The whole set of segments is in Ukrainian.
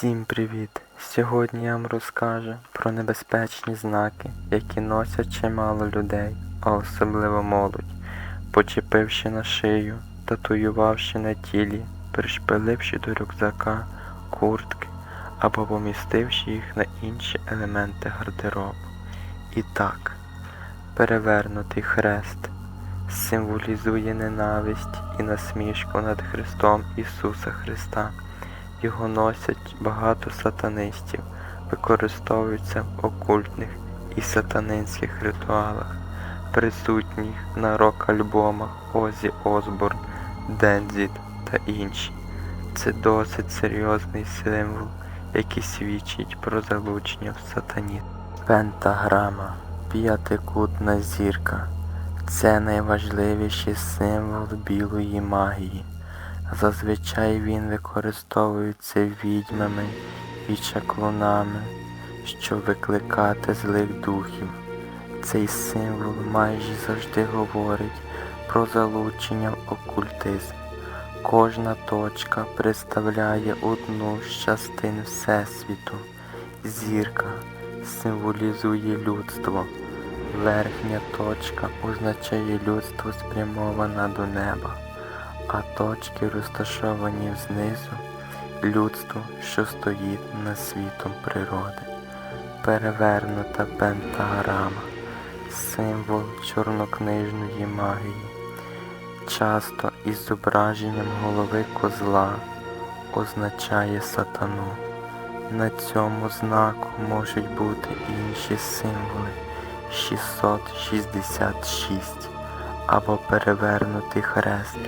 Всім привіт! Сьогодні я вам розкажу про небезпечні знаки, які носять чимало людей, а особливо молодь, почепивши на шию, татуювавши на тілі, пришпиливши до рюкзака, куртки або помістивши їх на інші елементи гардеробу. І так, перевернутий хрест символізує ненависть і насмішку над Христом Ісуса Христа. Його носять багато сатанистів, використовуються в окультних і сатанинських ритуалах, присутніх на рок-альбомах Озі Осборн, Дензіт та інші. Це досить серйозний символ, який свідчить про залучення в сатані. Пентаграма, п'ятикутна зірка. Це найважливіший символ білої магії. Зазвичай він використовується відьмами і чаклунами, щоб викликати злих духів. Цей символ майже завжди говорить про залучення в окультизм. Кожна точка представляє одну з частин Всесвіту. Зірка символізує людство. Верхня точка означає людство спрямоване до неба а точки розташовані знизу людство, що стоїть над світом природи. Перевернута пентаграма, символ чорнокнижної магії, часто із зображенням голови козла означає сатану. На цьому знаку можуть бути інші символи 666 або перевернутий хрест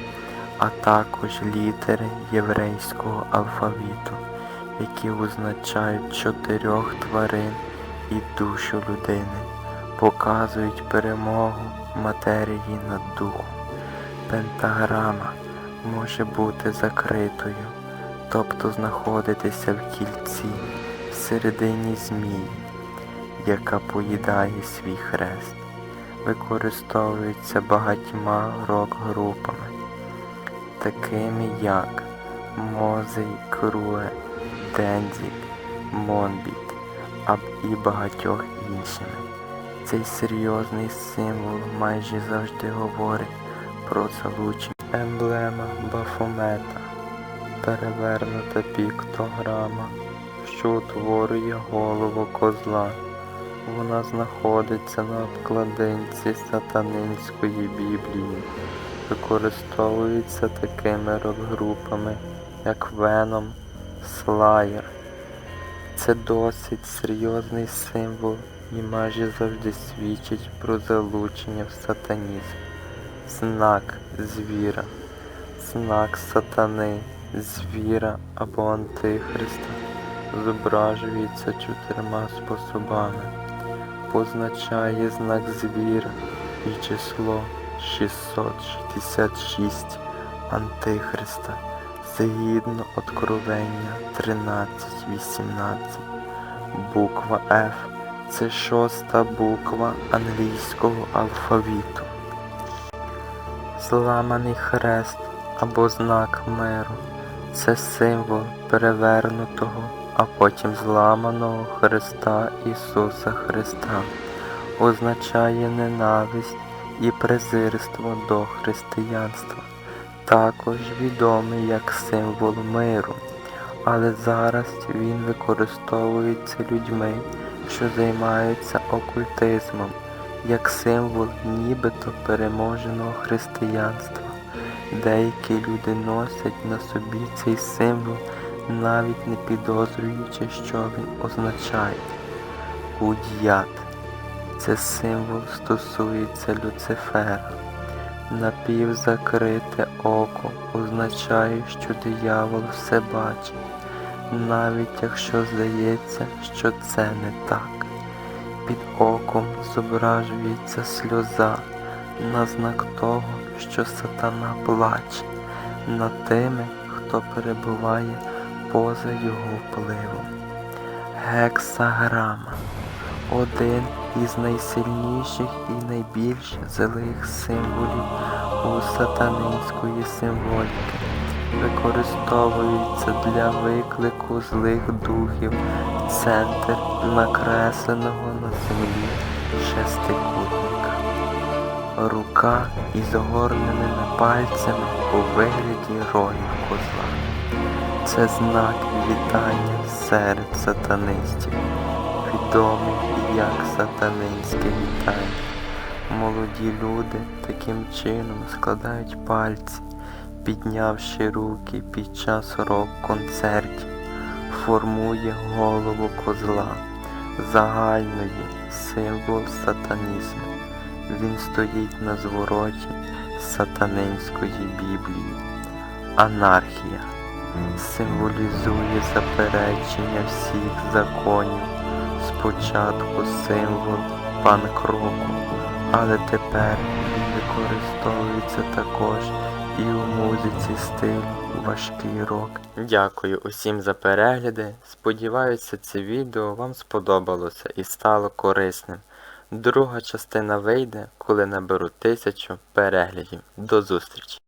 а також літери єврейського алфавіту, які означають чотирьох тварин і душу людини, показують перемогу матерії над духом. Пентаграма може бути закритою, тобто знаходитися в кільці всередині змії, яка поїдає свій хрест. Використовується багатьма рок-групами такими як Мозей Круе, Дензік, Монбіт і багатьох іншими. Цей серйозний символ майже завжди говорить про залучення емблема Бафомета, перевернута піктограма, що утворює голову козла. Вона знаходиться на обкладинці сатанинської біблії використовується такими рок-групами, як Venom, Slayer. Це досить серйозний символ і майже завжди свідчить про залучення в сатанізм. Знак звіра, знак сатани, звіра або антихриста зображується чотирма способами, позначає знак звіра і число. 666 Антихриста згідно Откровення 13.18. Буква F це шоста буква англійського алфавіту. Зламаний хрест або знак миру це символ перевернутого, а потім зламаного Христа Ісуса Христа, означає ненависть і презирство до християнства, також відомий як символ миру, але зараз він використовується людьми, що займаються окультизмом, як символ нібито переможеного християнства. Деякі люди носять на собі цей символ, навіть не підозрюючи, що він означає. Уд'ят це символ стосується Люцифера. Напівзакрите око означає, що диявол все бачить, навіть якщо здається, що це не так. Під оком зображується сльоза на знак того, що сатана плаче над тими, хто перебуває поза його впливом. Гексаграма один із найсильніших і найбільш злих символів у сатанинської символіки. використовується для виклику злих духів, центр накресленого на землі шестикутника. Рука із огорненими пальцями у вигляді рогів козла. Це знак вітання серед сатанистів, відомий як сатанинське вітання. Молоді люди таким чином складають пальці, піднявши руки під час рок-концертів, формує голову козла, загальної символ сатанізму. Він стоїть на звороті сатанинської Біблії. Анархія символізує заперечення всіх законів. Спочатку символ панк-року, але тепер він використовується також і у музиці стилю важкий рок. Дякую усім за перегляди. Сподіваюся, це відео вам сподобалося і стало корисним. Друга частина вийде, коли наберу тисячу переглядів. До зустрічі!